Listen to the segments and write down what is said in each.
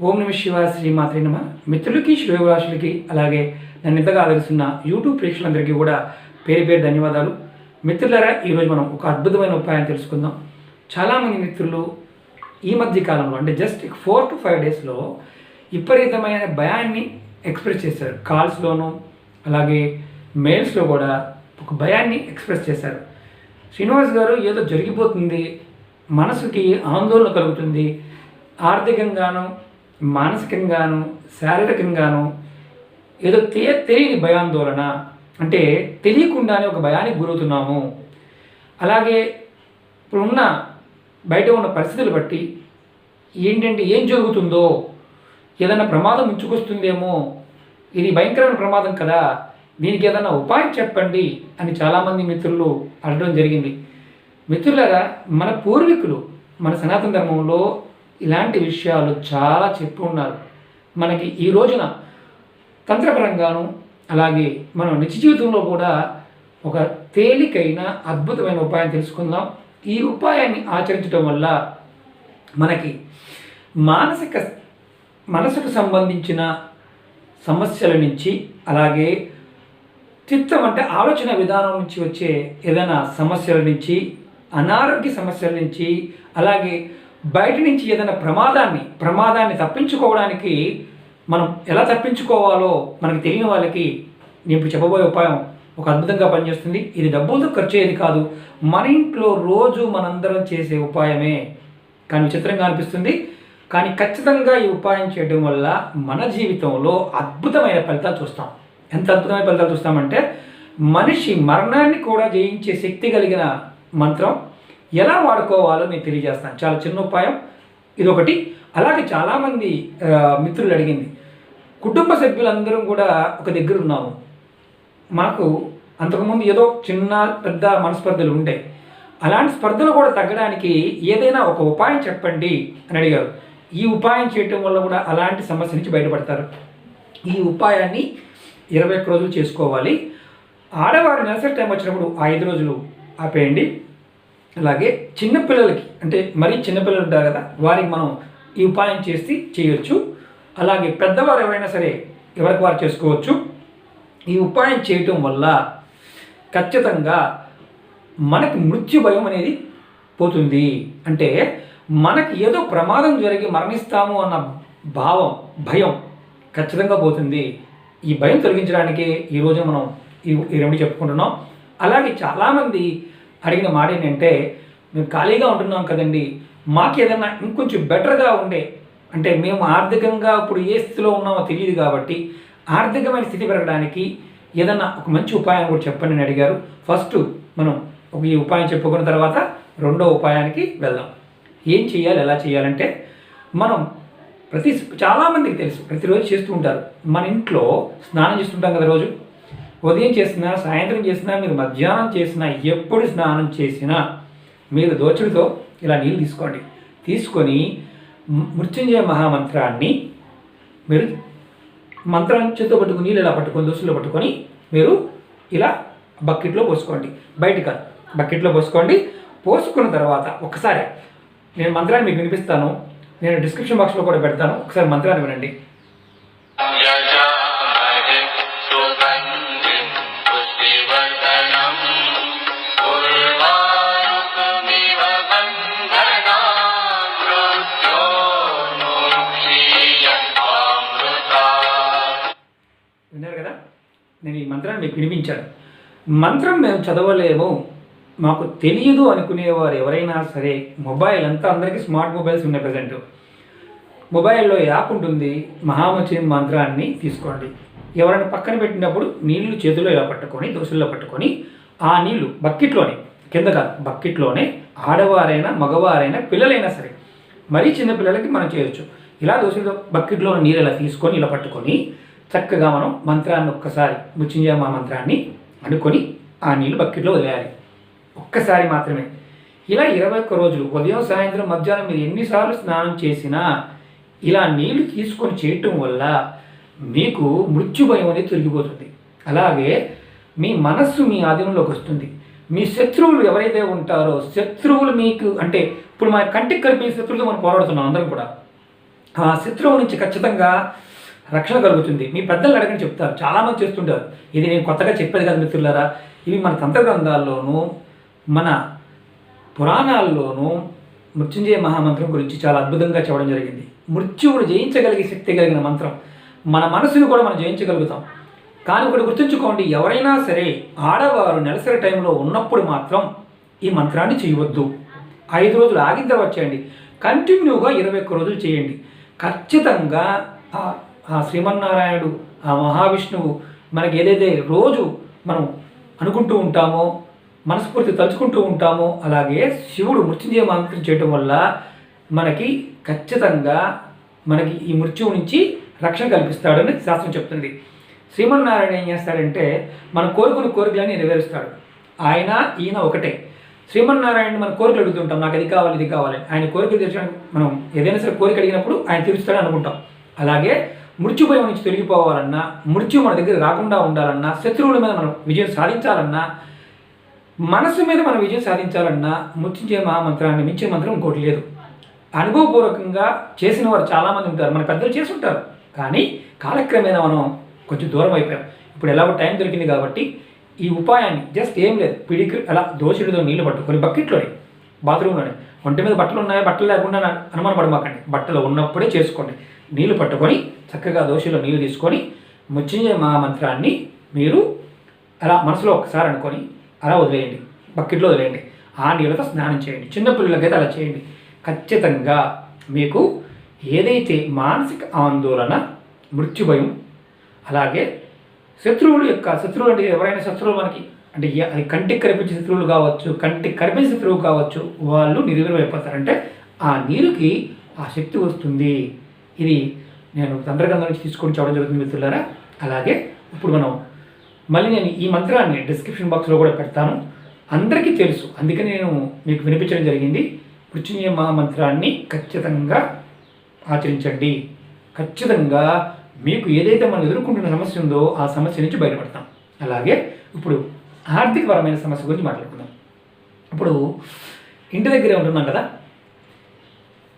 ఓం నమ శ్రీ శ్రీమాత్రి నమ. మిత్రులకి శ్రేయభిలాషులకి అలాగే నన్ను ఇంతగా ఆదరిస్తున్న యూట్యూబ్ ప్రేక్షకులందరికీ కూడా పేరు పేరు ధన్యవాదాలు. మిత్రులారా ఈరోజు మనం ఒక అద్భుతమైన ఉపాయం తెలుసుకుందాం. చాలామంది మిత్రులు ఈ మధ్య కాలంలో అంటే జస్ట్ ఫోర్ టు ఫైవ్ డేస్లో విపరీతమైన భయాన్ని ఎక్స్ప్రెస్ చేశారు. కాల్స్లోనూ అలాగే మెయిల్స్లో కూడా ఒక భయాన్ని ఎక్స్ప్రెస్ చేశారు. శ్రీనివాస్ గారు ఏదో జరిగిపోతుంది మనసుకి ఆందోళన కలుగుతుంది ఆర్థికంగాను మానసికంగాను శారీరకంగాను ఏదో తె తెలియని భయాందోళన. అంటే తెలియకుండానే ఒక భయానికి గురవుతున్నాము. అలాగే ఇప్పుడున్న బయట ఉన్న పరిస్థితులు బట్టి ఏంటంటే ఏం జరుగుతుందో ఏదైనా ప్రమాదం ఉంచుకొస్తుందేమో ఇది భయంకరమైన ప్రమాదం కదా దీనికి ఏదైనా ఉపాయం చెప్పండి అని చాలామంది మిత్రులు అడగడం జరిగింది. మిత్రులారా మన పూర్వీకులు మన సనాతన ధర్మంలో ఇలాంటి విషయాలు చాలా చెప్పున్నారు మనకి ఈ రోజున తంత్రపరంగాను అలాగే మనం నిత్య జీవితంలో కూడా ఒక తేలికైన అద్భుతమైన ఉపాయం తెలుసుకుందాం. ఈ ఉపాయాన్ని ఆచరించడం వల్ల మనకి మానసిక మనసుకు సంబంధించిన సమస్యల నుంచి అలాగే చిత్తం అంటే ఆలోచన విధానం నుంచి వచ్చే ఏదైనా సమస్యల నుంచి అనారోగ్య సమస్యల నుంచి అలాగే బయట నుంచి ఏదైనా ప్రమాదాన్ని ప్రమాదాన్ని తప్పించుకోవడానికి మనం ఎలా తప్పించుకోవాలో మనకు తెలియని వాళ్ళకి నేను ఇప్పుడు చెప్పబోయే ఉపాయం ఒక అద్భుతంగా పనిచేస్తుంది. ఇది డబ్బులతో ఖర్చు అయ్యేది కాదు. మన ఇంట్లో రోజు మనందరం చేసే ఉపాయమే. కానీ విచిత్రంగా అనిపిస్తుంది. కానీ ఖచ్చితంగా ఈ ఉపాయం చేయడం వల్ల మన జీవితంలో అద్భుతమైన ఫలితాలు చూస్తాం. ఎంత అద్భుతమైన ఫలితాలు చూస్తామంటే మనిషి మరణాన్ని కూడా జయించే శక్తి కలిగిన మంత్రం ఎలా వాడుకోవాలో నేను తెలియజేస్తాను. చాలా చిన్న ఉపాయం. ఇదొకటి. అలాగే చాలామంది మిత్రులు అడిగింది. కుటుంబ సభ్యులందరం కూడా ఒక దగ్గర ఉన్నాము. మాకు అంతకుముందు ఏదో చిన్న పెద్ద మనస్పర్ధలు ఉండే. అలాంటి స్పర్ధలు కూడా తగ్గడానికి ఏదైనా ఒక ఉపాయం చెప్పండి అని అడిగారు. ఈ ఉపాయం చేయటం వల్ల కూడా అలాంటి సమస్య నుంచి బయటపడతారు. ఈ ఉపాయాన్ని ఇరవై ఒక్క రోజులు చేసుకోవాలి. ఆడవారు నెలసరి టైం వచ్చినప్పుడు ఐదు రోజులు ఆపేయండి. అలాగే చిన్నపిల్లలకి అంటే మరీ చిన్నపిల్లలు ఉంటారు కదా వారికి మనం ఈ ఉపాయం చేసి చేయొచ్చు. అలాగే పెద్దవారు ఎవరైనా సరే ఎవరికి వారు చేసుకోవచ్చు. ఈ ఉపాయం చేయటం వల్ల ఖచ్చితంగా మనకి మృత్యు భయం అనేది పోతుంది. అంటే మనకి ఏదో ప్రమాదం జరిగి మరణిస్తాము అన్న భావం భయం ఖచ్చితంగా పోతుంది. ఈ భయం తొలగించడానికే ఈరోజు మనం ఈ ఈ రెమెడీ చెప్పుకుంటున్నాం. అలాగే చాలామంది అడిగిన మాట ఏంటంటే మేము ఖాళీగా ఉంటున్నాం కదండి మాకు ఏదైనా ఇంకొంచెం బెటర్గా ఉండే అంటే మేము ఆర్థికంగా ఇప్పుడు ఏ స్థితిలో ఉన్నామో తెలియదు కాబట్టి ఆర్థికమైన స్థితి పెరగడానికి ఏదన్నా ఒక మంచి ఉపాయం కూడా చెప్పండి అని అడిగారు. ఫస్ట్ మనం ఒక ఈ ఉపాయం చెప్పుకున్న తర్వాత రెండో ఉపాయానికి వెళ్దాం. ఏం చేయాలి ఎలా చేయాలంటే మనం ప్రతి చాలామందికి తెలుసు ప్రతిరోజు చేస్తూ ఉంటారు. మన ఇంట్లో స్నానం చేస్తుంటాం కదా రోజు. ఉదయం చేసినా సాయంత్రం చేసినా మీరు మధ్యాహ్నం చేసినా ఎప్పుడు స్నానం చేసినా మీరు దోచుడితో ఇలా నీళ్ళు తీసుకోండి. తీసుకొని మృత్యుంజయ మహామంత్రాన్ని మీరు మంత్రం చేతితో పట్టుకుని నీళ్ళు ఇలా పట్టుకొని దోశలో పట్టుకొని మీరు ఇలా బకెట్లో పోసుకోండి. బయట కాదు బకెట్లో పోసుకోండి. పోసుకున్న తర్వాత ఒకసారి నేను మంత్రాన్ని మీకు వినిపిస్తాను. నేను డిస్క్రిప్షన్ బాక్స్లో కూడా పెడతాను. ఒకసారి మంత్రాన్ని వినండి. మీకు వినిపించాను మంత్రం మేము చదవలేము మాకు తెలియదు అనుకునేవారు ఎవరైనా సరే మొబైల్ అంతా అందరికీ స్మార్ట్ మొబైల్స్ ఉన్నాయి ప్రజెంట్. మొబైల్లో యాప్ ఉంటుంది మహామచి మంత్రాన్ని తీసుకోండి. ఎవరైనా పక్కన పెట్టినప్పుడు నీళ్ళు చేతిలో ఇలా పట్టుకొని దోశల్లో పట్టుకొని ఆ నీళ్ళు బకెట్లోనే కింద కాదు బకెట్లోనే ఆడవారైనా మగవారైనా పిల్లలైనా సరే మరీ చిన్న పిల్లలకి మనం చేయొచ్చు. ఇలా దోశలో బకెట్లో నీరు ఇలా తీసుకొని ఇలా పట్టుకొని చక్కగా మనం మంత్రాన్ని ఒక్కసారి మృత్యుంజయ మా మంత్రాన్ని అనుకొని ఆ నీళ్ళు బకెట్లో వదిలేయాలి. ఒక్కసారి మాత్రమే. ఇలా ఇరవై ఒక్క రోజులు ఉదయం సాయంత్రం మధ్యాహ్నం మీరు ఎన్నిసార్లు స్నానం చేసినా ఇలా నీళ్ళు తీసుకొని చేయటం వల్ల మీకు మృత్యు భయం అనేది తొలగిపోతుంది. అలాగే మీ మనస్సు మీ ఆధీనంలోకి వస్తుంది. మీ శత్రువులు ఎవరైతే ఉంటారో శత్రువులు మీకు అంటే ఇప్పుడు మన కంటికి కనిపించే శత్రువులతో మనం పోరాడుతున్నాం అందరం కూడా. ఆ శత్రువు నుంచి ఖచ్చితంగా రక్షణ కలుగుతుంది. మీ పెద్దలు అడగని చెప్తారు. చాలామంది చేస్తుంటారు. ఇది నేను కొత్తగా చెప్పేది కదా మిత్రులారా. ఇవి మన తంత్ర గ్రంథాల్లోనూ మన పురాణాల్లోనూ మృత్యుంజయ మహామంత్రం గురించి చాలా అద్భుతంగా చెప్పడం జరిగింది. మృత్యువును జయించగలిగే శక్తి కలిగిన మంత్రం. మన మనసును కూడా మనం జయించగలుగుతాం. కానీ ఒకటి గుర్తుంచుకోండి. ఎవరైనా సరే ఆడవారు నెలసరి టైంలో ఉన్నప్పుడు మాత్రం ఈ మంత్రాన్ని చేయవద్దు. ఐదు రోజులు ఆగిన తర్వాత చేయండి. కంటిన్యూగా ఇరవై ఒక్క రోజులు చేయండి. ఖచ్చితంగా ఆ- శ్రీమన్నారాయణుడు ఆ మహావిష్ణువు మనకి ఏదైతే రోజు మనం అనుకుంటూ ఉంటామో మనస్ఫూర్తి తలుచుకుంటూ ఉంటామో అలాగే శివుడు మృత్యుంజయ మంత్రం చేయటం వల్ల మనకి ఖచ్చితంగా మనకి ఈ మృత్యువు నుంచి రక్షణ కల్పిస్తాడని శాస్త్రం చెప్తుంది. శ్రీమన్నారాయణ ఏం చేస్తాడంటే మనం కోరుకున్న కోరికలన్నీ నెరవేరుస్తాడు. ఆయన ఈయన ఒకటే. శ్రీమన్నారాయణ మన కోరికలు అడుగుతుంటాం నాకు అది కావాలి ఇది కావాలి. ఆయన కోరికలు తీర్చడానికి మనం ఏదైనా సరే కోరిక అడిగినప్పుడు ఆయన తీరుస్తాడని అనుకుంటాం. అలాగే మృత్యు భయం నుంచి తొలగిపోవాలన్నా మృత్యు మన దగ్గర రాకుండా ఉండాలన్నా శత్రువుల మీద మనం విజయం సాధించాలన్నా మనసు మీద మనం విజయం సాధించాలన్నా మృత్యుంజయ మహామంత్రాన్ని మించే మంత్రం ఇంకోటి లేదు. అనుభవపూర్వకంగా చేసిన వారు చాలామంది ఉంటారు. మన పెద్దలు చేసి ఉంటారు కానీ కాలక్రమేణా మనం కొంచెం దూరం అయిపోయాం. ఇప్పుడు ఎలాగో టైం దొరికింది కాబట్టి ఈ ఉపాయాన్ని జస్ట్ ఏం లేదు. పిడికి అలా దోషుడితో నీళ్ళు పట్టుకొని బకెట్లోనే బాత్రూంలోనే. ఒంటి మీద బట్టలు ఉన్నాయా బట్టలు లేకుండా అనుమానపడమాకండి. బట్టలు ఉన్నప్పుడే చేసుకోండి. నీళ్ళు పట్టుకొని చక్కగా దోషిలో నీళ్ళు తీసుకొని ముచ్చింజయ మహామంత్రాన్ని మీరు అలా మనసులో ఒకసారి అనుకొని అలా వదిలేయండి బకెట్లో వదిలేయండి. ఆ నీళ్ళతో స్నానం చేయండి చిన్నపిల్లలకైతే అలా చేయండి. ఖచ్చితంగా మీకు ఏదైతే మానసిక ఆందోళన మృత్యు భయం అలాగే శత్రువులు యొక్క శత్రువులు అంటే ఎవరైనా శత్రువులు మనకి అంటే అది కంటికి కనిపించే శత్రువులు కావచ్చు కంటికి కనిపించే శత్రువు కావచ్చు వాళ్ళు నిర్వీర్యమైపోతారు అయిపోతారంటే ఆ నీరుకి ఆ శక్తి వస్తుంది. ఇది నేను తంత్రగ్రంథం నుంచి తీసుకొని చెప్పడం జరుగుతుంది మిత్రులారా. అలాగే ఇప్పుడు మనం మళ్ళీ నేను ఈ మంత్రాన్ని డిస్క్రిప్షన్ బాక్స్లో కూడా పెడతాను. అందరికీ తెలుసు అందుకని నేను మీకు వినిపించడం జరిగింది. మృత్యుంజయ మహామంత్రాన్ని ఖచ్చితంగా ఆచరించండి. ఖచ్చితంగా మీకు ఏదైతే మనం ఎదుర్కొంటున్న సమస్య ఉందో ఆ సమస్య నుంచి బయటపడతాం. అలాగే ఇప్పుడు ఆర్థికపరమైన సమస్య గురించి మాట్లాడుకుందాం. ఇప్పుడు ఇంటి దగ్గరే ఉంటున్నాం కదా.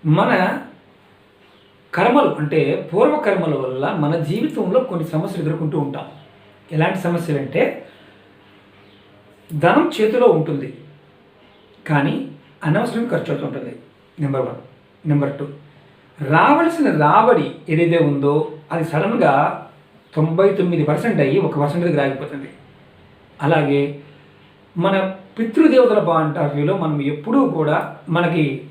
మన కర్మలు అంటే పూర్వ కర్మల వల్ల మన జీవితంలో కొన్ని సమస్యలు ఎదుర్కొంటూ ఉంటాం. ఎలాంటి సమస్యలు అంటే ధనం చేతిలో ఉంటుంది. కానీ అనవసరం ఖర్చు అవుతుంటుంది నెంబర్ వన్ నెంబర్ టూ రావలసిన రాబడి ఏదైతే ఉందో అది సడన్గా తొంభై తొమ్మిది పర్సెంట్ అయ్యి ఒక పర్సెంట్ దగ్గర ఆగిపోతుంది. అలాగే మన పితృదేవతల పాయింట్ ఆఫ్ వ్యూలో మనం ఎప్పుడూ కూడా మనకి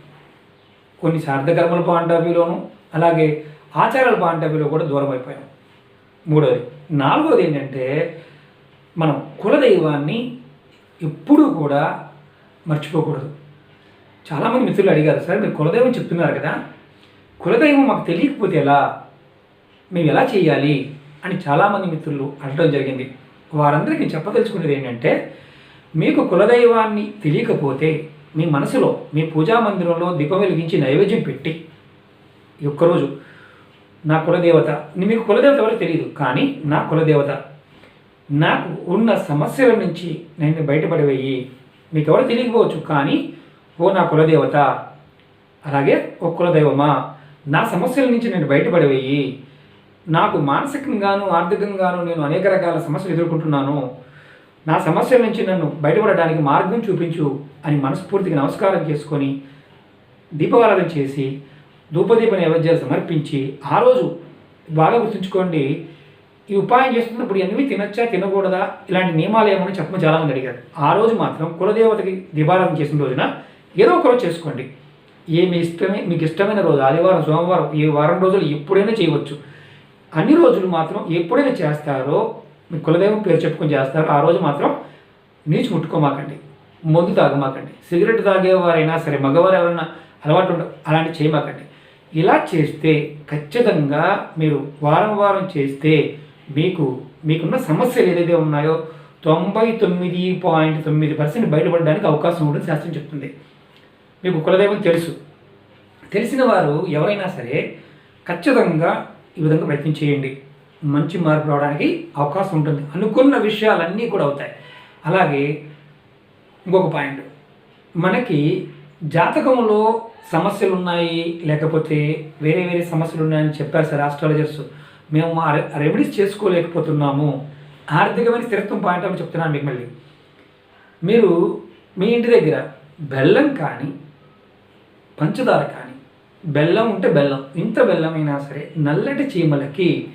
కొన్ని శార్థకర్మల పాయింట్ ఆఫ్ వ్యూలోను అలాగే ఆచారాల పాయింట్ కూడా దూరం అయిపోయాం మూడోది నాలుగోది ఏంటంటే మనం కులదైవాన్ని ఎప్పుడూ కూడా మర్చిపోకూడదు. చాలామంది మిత్రులు అడిగారు సార్ మీరు కులదైవం చెప్తున్నారు కదా కులదైవం మాకు తెలియకపోతే ఎలా? మేము ఎలా చేయాలి? అని చాలామంది మిత్రులు అడగడం జరిగింది. వారందరికీ చెప్పదలుచుకునేది ఏంటంటే మీకు కులదైవాన్ని తెలియకపోతే మీ మనసులో మీ పూజా మందిరంలో దీపం వెలిగించి నైవేద్యం పెట్టి ఈ ఒక్కరోజు నా కులదేవత. మీకు కులదేవత ఎవరో తెలియదు కానీ నా కులదేవత. నాకు ఉన్న సమస్యల నుంచి నేను బయటపడివేయి. మీకు ఎవరు తెలియకపోవచ్చు కానీ ఓ నా కులదేవత. అలాగే ఓ కులదైవమా. నా సమస్యల నుంచి నేను బయటపడివేయి. నాకు మానసికంగాను ఆర్థికంగాను నేను అనేక రకాల సమస్యలు ఎదుర్కొంటున్నాను. నా సమస్యల నుంచి నన్ను బయటపడడానికి మార్గం చూపించు అని మనస్ఫూర్తిగా నమస్కారం చేసుకొని దీపారాధన చేసి ధూపదీప నైవేద్యాలు సమర్పించి ఆ రోజు బాగా గుర్తుంచుకోండి ఈ ఉపాయం చేస్తున్నప్పుడు ఎనిమిది తినొచ్చా తినకూడదా ఇలాంటి నియమాలు ఏమని చెప్పమని చాలామంది అడిగారు. ఆ రోజు మాత్రం కులదేవతకి దీపారాధన చేసిన రోజున ఏదో ఒక రోజు చేసుకోండి. ఏ మీ ఇష్టమే మీకు ఇష్టమైన రోజు ఆదివారం సోమవారం ఈ వారం రోజులు ఎప్పుడైనా చేయవచ్చు. అన్ని రోజులు మాత్రం ఎప్పుడైనా చేస్తారో మీ కులదైవం పేరు చెప్పుకొని చేస్తారో ఆ రోజు మాత్రం నీచు ముట్టుకోమాకండి. మందు తాగమాకండి. సిగరెట్ తాగేవారైనా సరే మగవారు ఎవరైనా అలవాటు ఉండవు అలాంటి చేయమాకండి. ఇలా చేస్తే ఖచ్చితంగా మీరు వారం వారం చేస్తే మీకు మీకున్న సమస్యలు ఏదైతే ఉన్నాయో తొంభై తొమ్మిది పాయింట్ తొమ్మిది పర్సెంట్ బయటపడడానికి అవకాశం ఉంటుంది శాస్త్రం చెప్తుంది. మీకు కులదైవం తెలుసు. తెలిసిన వారు ఎవరైనా సరే ఖచ్చితంగా ఈ విధంగా ప్రయత్నం చేయండి. మంచి మార్పు రావడానికి అవకాశం ఉంటుంది. అనుకున్న విషయాలన్నీ కూడా అవుతాయి. అలాగే ఇంకొక పాయింట్. మనకి జాతకంలో సమస్యలు ఉన్నాయి లేకపోతే వేరే వేరే సమస్యలు ఉన్నాయని చెప్పారు సార్ ఆస్ట్రాలజర్స్ మేము మా రె- రెమెడీస్ చేసుకోలేకపోతున్నాము. ఆర్థికమైన స్థిరత్వం పాయింట్ అని చెప్తున్నాను మీకు మళ్ళీ. మీరు మీ ఇంటి దగ్గర బెల్లం కానీ పంచదార కానీ బెల్లం ఉంటే బెల్లం ఇంత బెల్లం అయినా సరే నల్లటి చీమలకి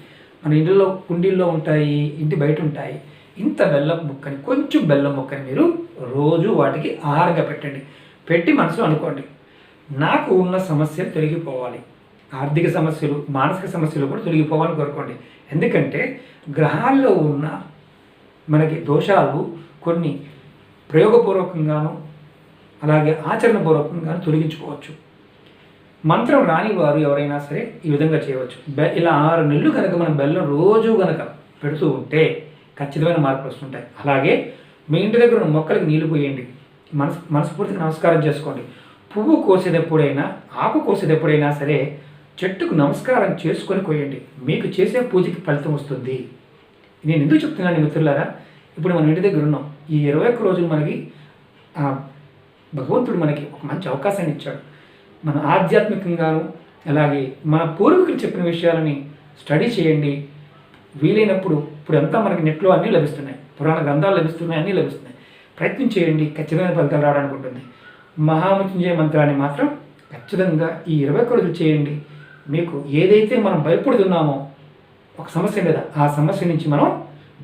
మన ఇంటిలో కుండీల్లో ఉంటాయి ఇంటి బయట ఉంటాయి ఇంత బెల్లం ముక్కని కొంచెం బెల్లం ముక్కని మీరు రోజు వాటికి ఆహారంగా పెట్టండి. పెట్టి మనసులో అనుకోండి. నాకు ఉన్న సమస్యలు తొలగిపోవాలి. ఆర్థిక సమస్యలు మానసిక సమస్యలు కూడా తొలగిపోవాలని కోరుకోండి. ఎందుకంటే గ్రహాల్లో ఉన్న మనకి దోషాలు కొన్ని ప్రయోగపూర్వకంగాను అలాగే ఆచరణపూర్వకంగాను తొలగించుకోవచ్చు. మంత్రం రాని వారు ఎవరైనా సరే ఈ విధంగా చేయవచ్చు. బె ఇలా ఆరు నెలలు కనుక మనం బెల్లం రోజు కనుక పెడుతూ ఉంటే ఖచ్చితమైన మార్పులు వస్తుంటాయి. అలాగే మీ ఇంటి దగ్గర ఉన్న మొక్కలకు నీళ్ళు పోయండి. మనస్ మనస్ఫూర్తిగా నమస్కారం చేసుకోండి. పువ్వు కోసేటప్పుడైనా ఆకు కోసేటప్పుడైనా సరే చెట్టుకు నమస్కారం చేసుకొని కోయండి మీకు చేసే పూజకి ఫలితం వస్తుంది. నేను ఎందుకు చెప్తున్నాను మిత్రులారా? ఇప్పుడు మనం ఇంటి దగ్గర ఉన్నాం. ఈ ఇరవై ఒక్క రోజులు మనకి భగవంతుడు మనకి ఒక మంచి అవకాశాన్ని ఇచ్చాడు. మన ఆధ్యాత్మికంగాను అలాగే మన పూర్వీకులు చెప్పిన విషయాలని స్టడీ చేయండి. వీలైనప్పుడు ఇప్పుడు అంతా మనకి నెట్లో అన్నీ లభిస్తున్నాయి. పురాణ గ్రంథాలు లభిస్తున్నాయి అన్నీ లభిస్తున్నాయి. ప్రయత్నం చేయండి. ఖచ్చితమైన ఫలితాలు రావడానికి ఉంటుంది. మహామృత్యుంజయ మంత్రాన్ని మాత్రం ఖచ్చితంగా ఈ ఇరవై ఒక్క రోజులు చేయండి. మీకు ఏదైతే మనం భయపడుతున్నామో ఒక సమస్య మీద ఆ సమస్య నుంచి మనం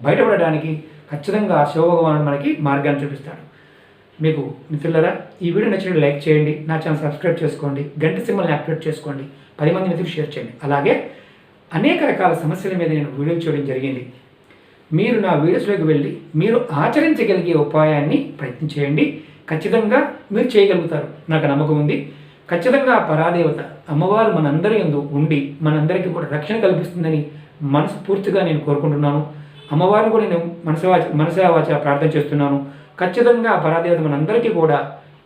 బయటపడడానికి ఖచ్చితంగా ఆ శివభగవానుడు మనకి మార్గాన్ని చూపిస్తాడు. మీకు మిత్రులరా ఈ వీడియో నచ్చినట్టు లైక్ చేయండి నా ఛానల్ సబ్స్క్రైబ్ చేసుకోండి గంట సింబల్ని యాక్టివేట్ చేసుకోండి పది మంది మిత్రులు షేర్ చేయండి. అలాగే అనేక రకాల సమస్యల మీద నేను వీడియోలు చేయడం జరిగింది. మీరు నా వీడియోస్లోకి వెళ్ళి మీరు ఆచరించగలిగే ఉపాయాన్ని ప్రయత్నం చేయండి. ఖచ్చితంగా మీరు చేయగలుగుతారు. నాకు నమ్మకం ఉంది. ఖచ్చితంగా పరాదేవత అమ్మవారు మనందరి ఎందు ఉండి మనందరికీ కూడా రక్షణ కల్పిస్తుందని మనస్ఫూర్తిగా నేను కోరుకుంటున్నాను. అమ్మవారిని కూడా నేను మనసవాచ మనసావాచ ప్రార్థన చేస్తున్నాను. ఖచ్చితంగా పరాదేవత మనందరికీ కూడా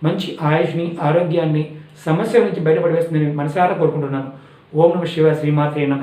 మంచి ఆయుష్ని ఆరోగ్యాన్ని సమస్యల నుంచి బయటపడవేస్తుందని మనసారా కోరుకుంటున్నాను. ఓం నమ శివ శ్రీమాత్రే నమ.